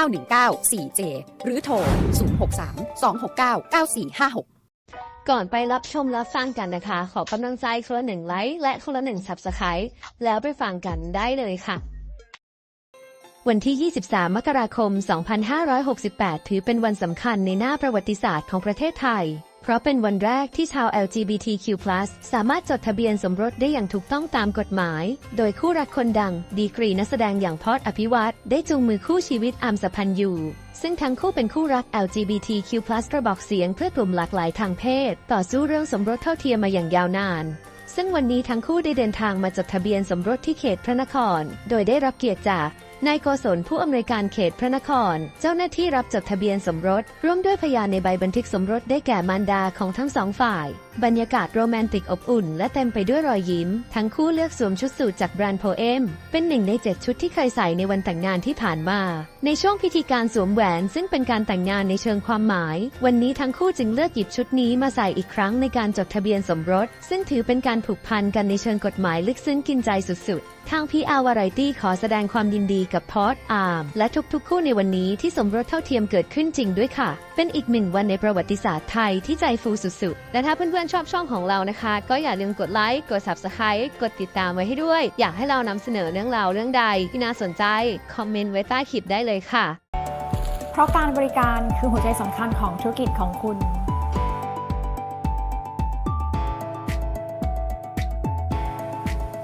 919 4j หรือโทร 063 269 9456ก่อนไปรับชมรับฟังกันนะคะ ขอกำลังใจคนละหนึ่งไลค์และคนละหนึ่งซับสไครแล้วไปฟังกันได้เลยค่ะ วันที่ 23 มกราคม 2568 ถือเป็นวันสำคัญในหน้าประวัติศาสตร์ของประเทศไทย เพราะเป็นวันแรกที่ชาว LGBTQ+ สามารถจดทะเบียนสมรสได้อย่างถูกต้องตามกฎหมาย โดยคู่รักคนดัง ดีกรีนักแสดงอย่างพอดอภิวัตได้จูงมือคู่ชีวิตอามสพันธ์อยู่ ซึ่งทั้งคู่เป็นคู่รัก LGBTQ+ กระบอกเสียงเพื่อกลุ่มหลากหลายทางเพศ ต่อสู้เรื่องสมรสเท่าเทียมมาอย่างยาวนานซึ่งวันนี้ทั้งคู่ได้เดินทางมาจดทะเบียนสมรสที่เขตพระนคร โดยได้รับเกียรติจาก นายโกศลผู้อำนวยการเขตพระนคร เจ้าหน้าที่รับจดทะเบียนสมรส ร่วมด้วยพยานในใบบันทึกสมรสได้แก่มารดาของทั้งสองฝ่าย บรรยากาศโรแมนติกอบอุ่น และเต็มไปด้วยรอยยิ้ม ทั้งคู่เลือกสวมชุดสูทจากแบรนด์โพเอม เป็นหนึ่งในเจ็ดชุดที่เคยใส่ในวันแต่งงานที่ผ่านมา ในช่วงพิธีการสวมแหวนซึ่งเป็นการแต่งงานในเชิงความหมาย วันนี้ทั้งคู่จึงเลือกหยิบชุดนี้มาใส่อีกครั้งในการจดทะเบียนสมรส ซึ่งถือเป็นการผูกพันกันในเชิงกฎหมายลึกซึ้งกินใจสุดๆ ทางพีอาวารตี้ขอแสดงความยินดีกับพอดอาร์มและทุกๆ คู่ในวันนี้ที่สมรสเท่าเทียมเกิดขึ้นจริงด้วยค่ะ เป็นอีกหนึ่งวันในประวัติศาสตร์ไทยที่ใจฟูสุดๆ และถ้าเพื่อนๆชอบช่องของเรานะคะ ก็อย่าลืมกดไลค์ กด Subscribe กดติดตามไว้ให้ด้วย อยากให้เรานำเสนอเรื่องราวเรื่องใดที่น่าสนใจ คอมเมนต์ไว้ใต้คลิปได้เลยค่ะ เพราะการบริการคือหัวใจสำคัญของธุรกิจของคุณ